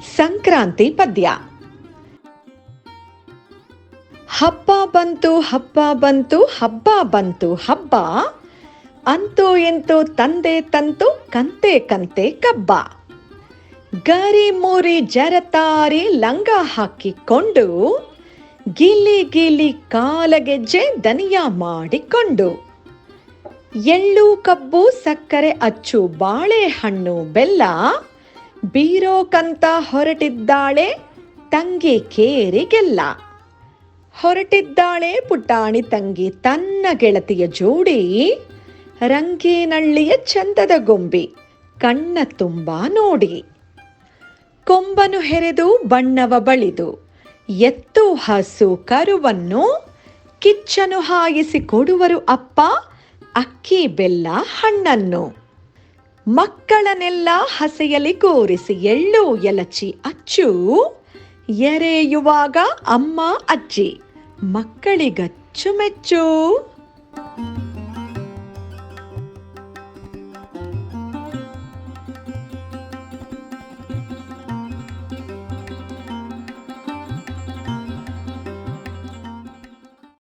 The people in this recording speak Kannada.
ಸಂಕ್ರಾಂತಿ ಪದ್ಯ. ಹಬ್ಬ ಬಂತು ಹಬ್ಬ ಬಂತು ಹಬ್ಬ ಬಂತು, ಹಬ್ಬ. ಅಂತೂ ಇಂತು ತಂದೆ ತಂತು, ಕಂತೆ ಕಂತೆ ಕಬ್ಬ. ಗರಿ ಮೂರಿ ಜರತಾರಿ ಲಂಗ ಹಾಕಿಕೊಂಡು, ಗಿಲಿ ಗಿಲಿ ಕಾಲಗೆಜ್ಜೆ ದನಿಯ ಮಾಡಿಕೊಂಡು. ಎಳ್ಳು ಕಬ್ಬು, ಸಕ್ಕರೆ, ಅಚ್ಚು, ಬಾಳೆಹಣ್ಣು, ಬೆಲ್ಲ ಬೀರೋಕಂತ ಹೊರಟಿದ್ದಾಳೆ, ತಂಗಿ ಕೇರಿಗೆಲ್ಲ. ಹೊರಟಿದ್ದಾಳೆ ಪುಟಾಣಿ ತಂಗಿ ತನ್ನ ಗೆಳತಿಯ ಜೋಡಿ, ರಂಗೇನಳ್ಳಿಯ ಚಂದದ ಗೊಂಬಿ, ಕಣ್ಣ ತುಂಬ ನೋಡಿ. ಕೊಂಬನು ಹೆರೆದು ಬಣ್ಣವ ಬಳಿದು, ಎತ್ತು ಹಸು ಕರುವನ್ನು ಕಿಚ್ಚನು ಹಾಯಿಸಿ ಕೊಡುವರು ಅಪ್ಪ, ಅಕ್ಕಿ ಬೆಲ್ಲ ಹಣ್ಣನ್ನು. ಮಕ್ಕಳನ್ನೆಲ್ಲ ಹಸೆಯಲ್ಲಿ ಕೂರಿಸಿ ಎಳ್ಳು ಎಲಚಿ ಅಚ್ಚು. ಎರೆಯುವಾಗ ಅಮ್ಮ ಅಜ್ಜಿ ಮಕ್ಕಳಿಗಚ್ಚು ಮೆಚ್ಚು